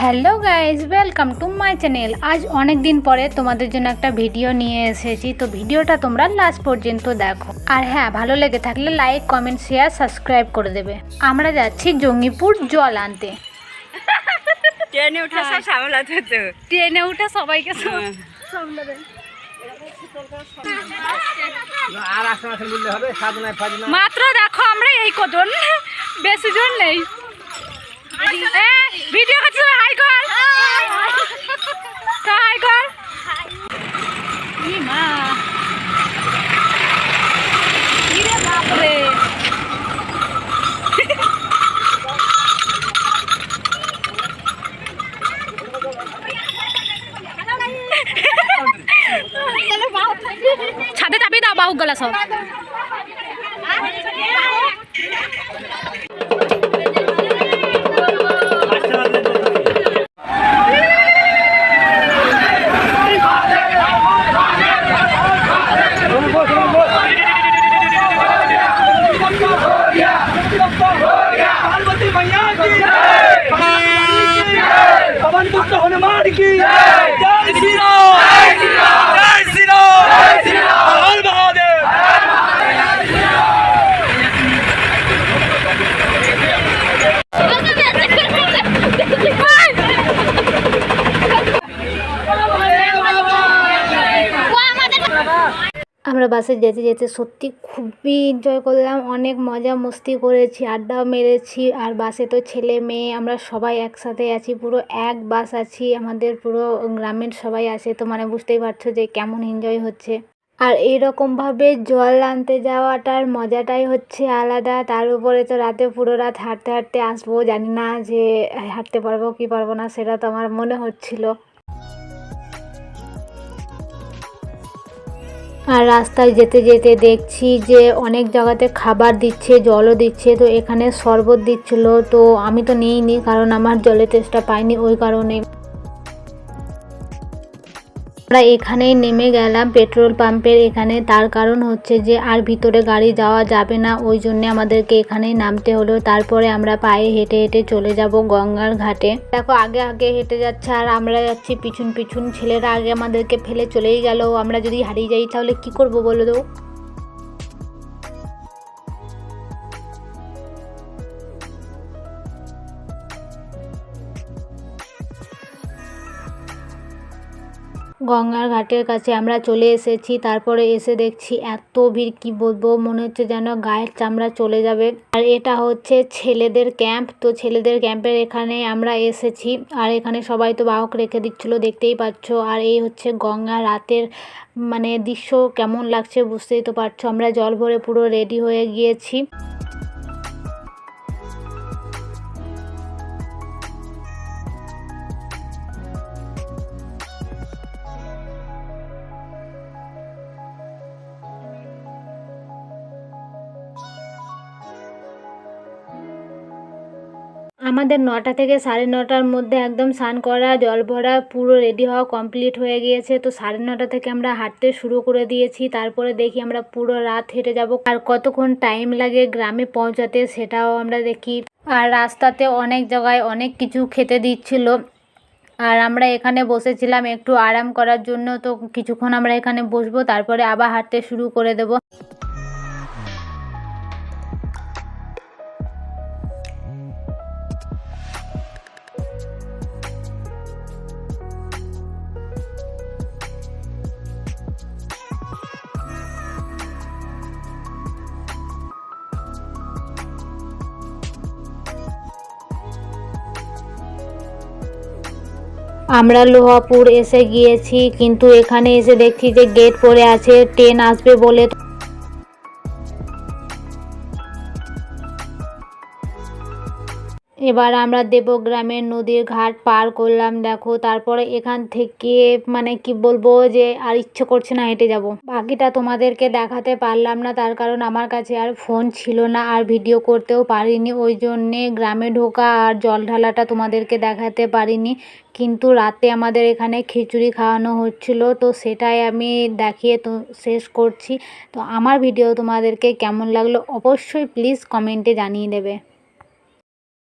Hello guys welcome to my channel আজ অনেক দিন পরে তোমাদের জন্য একটা ভিডিও নিয়ে এসেছি। তো ভিডিওটা তোমরা লাস্ট পর্যন্ত দেখো। আর হ্যাঁ ভালো লেগে থাকলে লাইক কমেন্ট শেয়ার সাবস্ক্রাইব করে দেবে। আমরা যাচ্ছি জঙ্গিপুর জল আনতে। ট্রেনে উঠে সব সামলাতে হতো। ট্রেনে উঠে সবাইকে হ্যাঁ। মাত্র দেখো আমরা এই কজন। বেশি জন নেই। বাহুক গলা সব আমরা বাসে যেতে যেতে সত্যি খুবই এনজয় করলাম। অনেক মজা মস্তি করেছি আড্ডাও মেরেছি। আর বাসে তো ছেলে মেয়ে, আমরা সবাই একসাথে আছি, পুরো এক বাস আছি, আমাদের পুরো গ্রামের সবাই আছে। তো মানে বুঝতেই পারছ যে কেমন এনজয় হচ্ছে। আর এইরকমভাবে জল আনতে যাওয়াটার মজাটাই হচ্ছে আলাদা। তার উপরে তো রাতে পুরো রাত হাঁটতে হাঁটতে আসব, জানি না যে হাঁটতে পারব কি পারব না, সেটা তো আমার মনে হচ্ছিল। আর রাস্তায় যেতে যেতে দেখছি যে অনেক জায়গাতে খাবার দিচ্ছে, জলও দিচ্ছে, তো এখানে শরবত দিচ্ছিল, তো আমি তো নিইনি কারণ আমার জলের টেস্টটা পাইনি ওই কারণে। আমরা এখানেই নেমে গেলাম পেট্রোল পাম্পের এখানে। তার কারণ হচ্ছে যে আর ভিতরে গাড়ি যাওয়া যাবে না, ওই জন্য আমাদেরকে এখানেই নামতে হলো। তারপরে আমরা পায়ে হেঁটে হেঁটে চলে যাব গঙ্গার ঘাটে। দেখো, আগে আগে হেঁটে যাচ্ছে আর আমরা যাচ্ছি পিছন পিছন। ছেলেরা আগে আমাদেরকে ফেলে চলেই গেল। আমরা যদি হারিয়ে যাই তাহলে কি করব বলো তো? গঙ্গার ঘাটের কাছে আমরা চলে এসেছি। তারপরে এসে দেখছি এত ভিড়, কি বলব? মনে হচ্ছে যেন গায়ের চামড়া চলে যাবে। আর এটা হচ্ছে ছেলেদের ক্যাম্প। তো ছেলেদের ক্যাম্পের এখানে আমরা এসেছি। আর এখানে সবাই তো বাহক রেখে দিচ্ছিল, দেখতেই পাচ্ছ। আর এই হচ্ছে গঙ্গা। রাতের মানে দৃশ্য কেমন লাগছে বুঝতেই তো পারছ। আমরা জল ভরে পুরো রেডি হয়ে গিয়েছি। আমাদের নটা থেকে সাড়ে নটার মধ্যে একদম স্নান করা, জল ভরা, পুরো রেডি হওয়া কমপ্লিট হয়ে গিয়েছে। তো সাড়ে নটা থেকে আমরা হাঁটতে শুরু করে দিয়েছি। তারপরে দেখি আমরা পুরো রাত হেঁটে যাব। আর কতক্ষণ টাইম লাগে গ্রামে পৌঁছাতে সেটাও আমরা দেখি। আর রাস্তাতে অনেক জায়গায় অনেক কিছু খেতে দিচ্ছিল। আর আমরা এখানে বসেছিলাম একটু আরাম করার জন্য। তো কিছুক্ষণ আমরা এখানে বসবো, তারপরে আবার হাঁটতে শুরু করে দেব। আমরা লোহাপুর এসে গিয়েছি, কিন্তু এখানে এসে দেখছি যে গেট পড়ে আছে ট্রেন আসবে বলে এবার আমরা দেবগ্রামের নদীর ঘাট পার করলাম, দেখো। তারপরে এখান থেকে মানে কি বলব যে আর ইচ্ছে করছে না হেঁটে যাব। বাকিটা তোমাদেরকে দেখাতে পারলাম না, তার কারণ আমার কাছে আর ফোন ছিল না আর ভিডিও করতেও পারিনি। ওই জন্যে গ্রামে ঢোকা আর জল ঢালাটা তোমাদেরকে দেখাতে পারিনি। কিন্তু রাতে আমাদের এখানে খিচুড়ি খাওয়ানো হচ্ছিল, তো সেটাই আমি দেখিয়ে তো শেষ করছি। তো আমার ভিডিও তোমাদেরকে কেমন লাগল অবশ্যই প্লিজ কমেন্টে জানিয়ে দেবে।